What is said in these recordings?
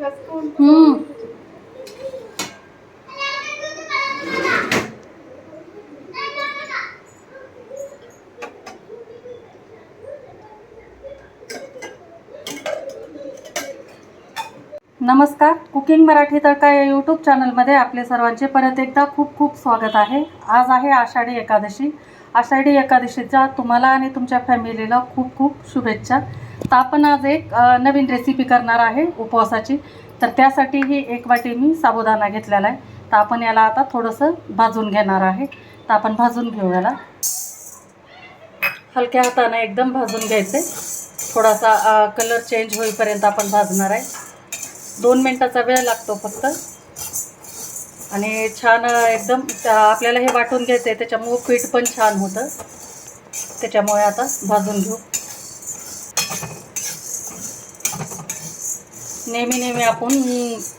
हम्म. नमस्कार. कुकिंग मराठी तडका या यूट्यूब चॅनलमध्ये आपले सर्वांचे परत एकदा खूप खूप स्वागत आहे. आज आहे आषाढी एकादशी. आषाढी एकादशीच्या तुम्हाला आणि तुमच्या फॅमिलीला खूप खूप शुभेच्छा. तर आपण आज एक नवीन रेसिपी करणार आहे उपवासाची. तर त्यासाठी ही एक वाटी मी साबुदाणा घेतलेला आहे. तर आपण याला आता थोडंसं भाजून घेणार आहे. तर आपण भाजून घेऊ याला. हलक्या हाताने एकदम भाजून घ्यायचे. थोडासा कलर चेंज होईपर्यंत आपण भाजणार आहे. दोन मिनटाचा वेळ लागतो फक्त. आणि छान एकदम आपल्याला हे वाटून घ्यायचं आहे त्याच्यामुळं पीठ पण छान होतं. त्याच्यामुळे आता भाजून घेऊ. नेहमी नेहमी आपण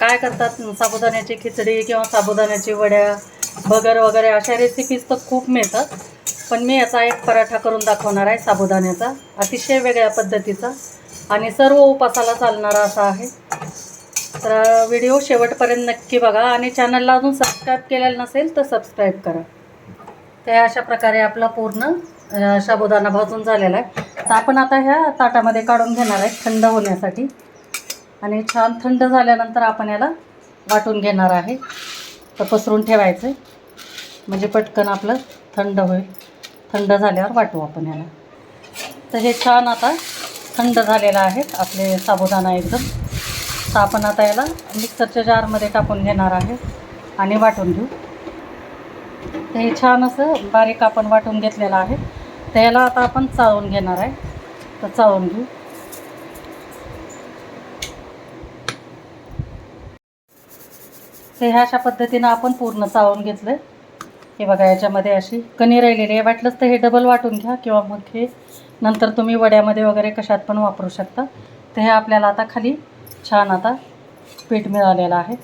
काय करतात? साबुदाण्याची खिचडी किंवा साबुदाण्याची वड्या बगर वगैरे अशा रेसिपीज तर खूप मिळतात. पण मी याचा एक पराठा करून दाखवणार आहे साबुदाण्याचा. अतिशय वेगळ्या पद्धतीचा आणि सर्व उपासाला चालणारा असा आहे. तर व्हिडिओ शेवटपर्यंत नक्की बघा आणि चॅनलला अजून सबस्क्राईब केलेलं नसेल तर सबस्क्राईब करा. तर अशा प्रकारे आपला पूर्ण साबुदाणा भाजून झालेला आहे. तर आपण आता ह्या ताटामध्ये काढून घेणार आहे थंड होण्यासाठी. आणि छान थंड झाल्यानंतर आपण याला वाटून घेणार आहे. तर पसरून ठेवायचं आहे. म्हणजे पटकन आपलं थंड होईल. थंड झाल्यावर वाटू आपण याला. तर हे छान आता थंड झालेलं आहे आपले साबुदाणा एकदम. तर आपण आता याला मिक्सरच्या जारमध्ये टाकून घेणार आहे आणि वाटून घेऊ. तर हे छान असं बारीक आपण वाटून घेतलेलं आहे. तर याला आता आपण चाळून घेणार आहे. तर चाळून घेऊ. तर ह्या अशा पद्धतीनं आपण पूर्ण चाळून घेतलं हे बघा याच्यामध्ये अशी कणी राहिलेली आहे. वाटलंच तर हे डबल वाटून घ्या किंवा मग हे नंतर तुम्ही वड्यामध्ये वगैरे कशात पण वापरू शकता. तर हे आपल्याला आता खाली छान आता पीठ मिळालेलं आहे.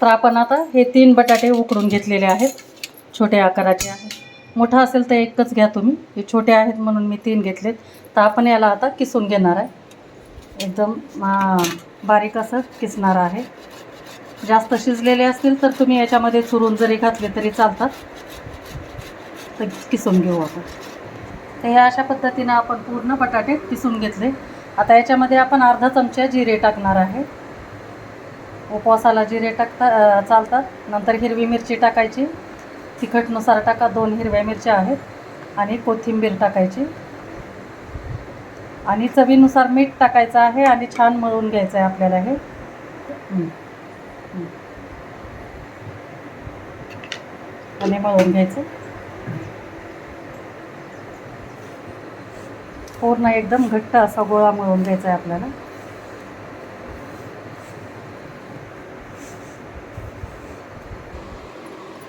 तर आपण आता हे तीन बटाटे उकडून घेतलेले आहेत. छोट्या आकाराचे आहेत. मोठा असेल तर एकच घ्या तुम्ही. हे छोटे आहेत म्हणून मी तीन घेतलेत. तर आपण याला आता किसून घेणार आहे. एकदम बारीक असं किसणार आहे. जास्त शिजलेले असतील तर तुम्ही याच्यामध्ये चुरून जरी घातले तरी चालतात. तर किसून घेऊ आपण. तर ह्या अशा पद्धतीनं आपण पूर्ण बटाटे किसून घेतले. आता याच्यामध्ये आपण अर्धा चमचा जिरे टाकणार आहे. उपवासाला जिरे टाकता चालतात. नंतर हिरवी मिरची टाकायची. तिखटनुसार टाका दोन हिरव्या मिरच्या आहेत आणि कोथिंबीर टाकायची. आणि चवीनुसार मीठ टाकायचं आहे आणि छान मळून घ्यायचं आहे आपल्याला हे. आणि मळून घ्यायचं. पूर्ण एकदम घट्ट असा गोळा मळून घ्यायचा आहे आपल्याला.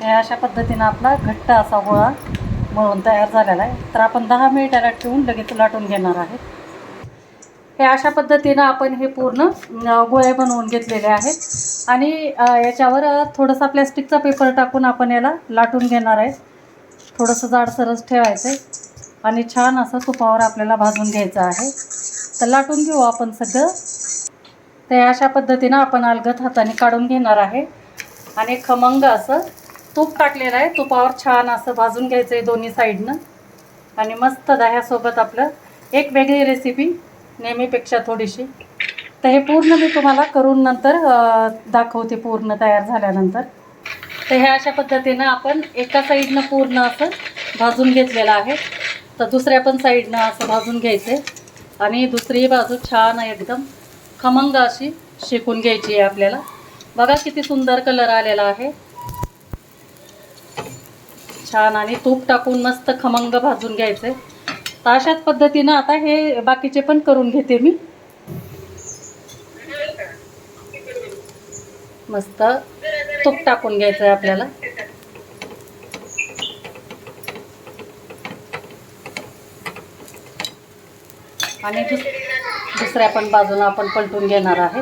हे अशा पद्धतीनं आपला घट्ट असा गोळा मळून तयार झालेला आहे. तर आपण दहा मिनिट याला ठेवून लगेच लाटून घेणार आहे हे अशा पद्धतीनं आपण हे पूर्ण गोळे बनवून घेतलेले आहेत. आणि याच्यावर थोडंसं थोडंसा प्लॅस्टिकचा पेपर टाकून आपण याला लाटून घेणार आहे. थोडंसं जाडसरच ठेवायचं आहे आणि छान असं तुपावर आपल्याला भाजून घ्यायचं आहे. तर लाटून घेऊ आपण सगळं. तर अशा पद्धतीनं आपण अलगत हाताने काढून घेणार आहे. आणि खमंग असं तूप टाकलेलं आहे. तुपावर छान असं भाजून घ्यायचं आहे दोन्ही साईडनं. आणि मस्त दह्यासोबत आपलं एक वेगळी रेसिपी नेहमीपेक्षा थोडीशी. तर हे पूर्ण मी तुम्हाला करून नंतर दाखवते पूर्ण तयार झाल्यानंतर. तर ह्या अशा पद्धतीनं आपण एका साईडनं पूर्ण असं भाजून घेतलेलं आहे. तर दुसऱ्या पण साईडनं असं भाजून घ्यायचं आणि दुसरी बाजू छान एकदम खमंग अशी शेकून घ्यायची आहे आपल्याला. बघा किती सुंदर कलर आलेला आहे. छान आणि तूप टाकून मस्त खमंग भाजून घ्यायचं. तर अशाच पद्धतीनं आता हे बाकीचे पण करून घेते मी. मस्त तूप टाकून घ्यायचं आहे आपल्याला. आणि दुस दुसऱ्या पण बाजूला आपण पलटून घेणार आहे.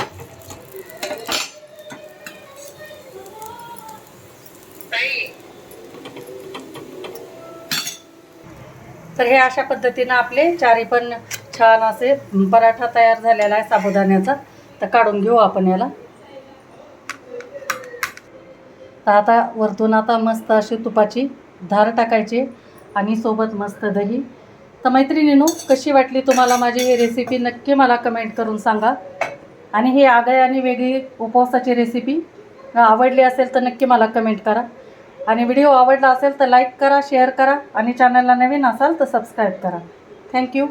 तर हे अशा पद्धतीनं आपले चारी पण छान असे पराठा तयार झालेला आहे साबुदाण्याचा. तर काढून घेऊ आपण याला. तर आता वरतून आता मस्त अशी तुपाची धार टाकायची आणि सोबत मस्त दही. तर मैत्रिणीनो कशी वाटली तुम्हाला माझी ही रेसिपी नक्की मला कमेंट करून सांगा. आणि ही आगळी आणि वेगळी उपवासाची रेसिपी आवडली असेल तर नक्की मला कमेंट करा. आणि व्हिडिओ आवडला असेल तर लाईक करा शेअर करा आणि चॅनलला नवीन असाल तर सबस्क्राईब करा. थँक्यू